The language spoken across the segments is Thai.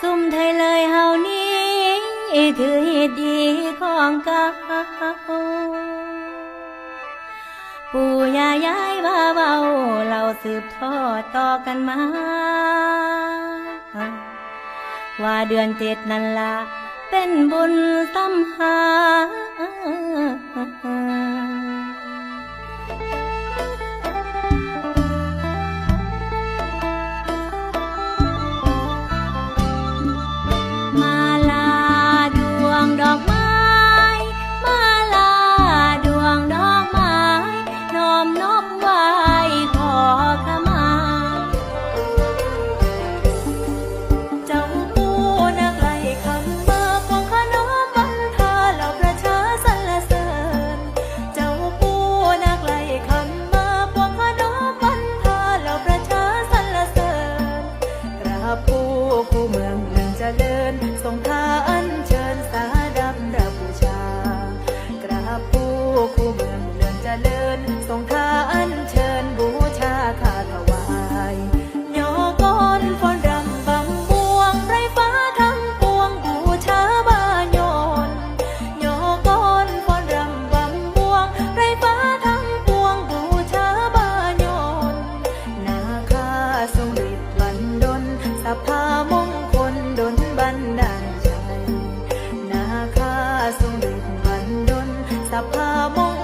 ซุ่มไทยเลยเฮานี้ถือเหตุดีของเก่าปู่ย่ายายบ้าเบาเราสืบทอดต่อกันมา ว่าเดือนเจ็ดนั่นละเป็นบุญส สภามง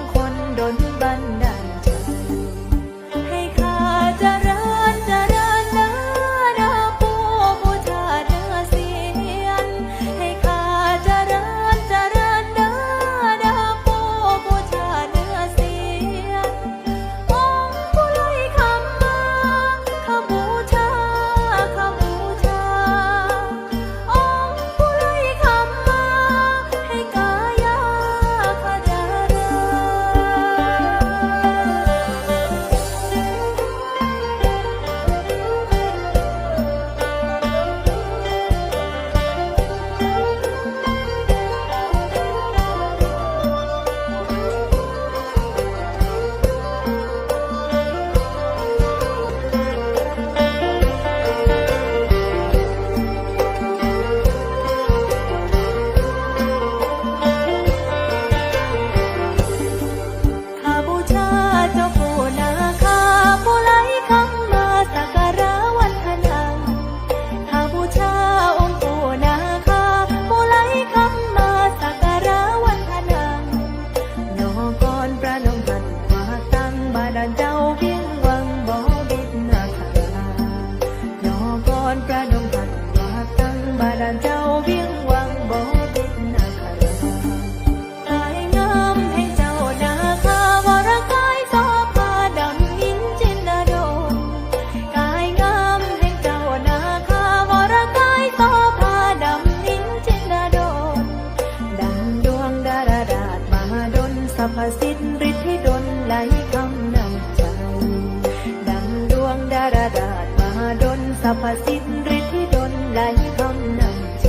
ดาราดาษมาดลสรรพสิทธิ์ฤทธิดลไหลคำนำใจ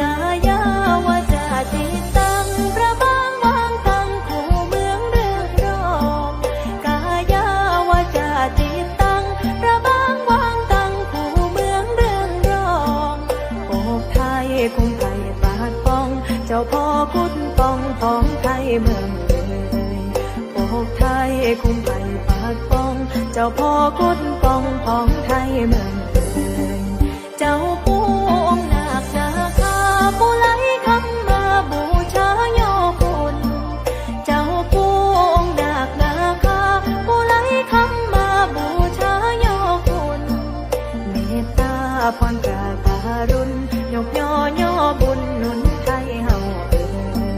กายาวาจาจิตตังพระบางวางตังคู่เมืองเรืองรองกายาวาจาจิตตังพระบางวางตังคู่เมืองเรืองรองโอกไทยคุ้มไทยปาดป้อง เจ้าพ่อพุทธปองของไทยเมืองเลยโอกไทยคุ้มไทย เจ้าพ่อพุทธปองของไทยเมืองเลยเจ้าผู้องค์นาคนาคาผู้ไล่คำมาบูชาโยคุณเจ้าผู้องค์นาคนาคาผู้ไล่คำมาบูชาโยคุณเมตตาพรกราการุณยกย่อย่อบุญหนุนไทยเฮาเอ่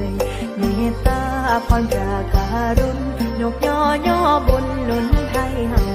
ยเมตตาพรกราการุณยกย่อย่อบุญหนุนไทยเฮา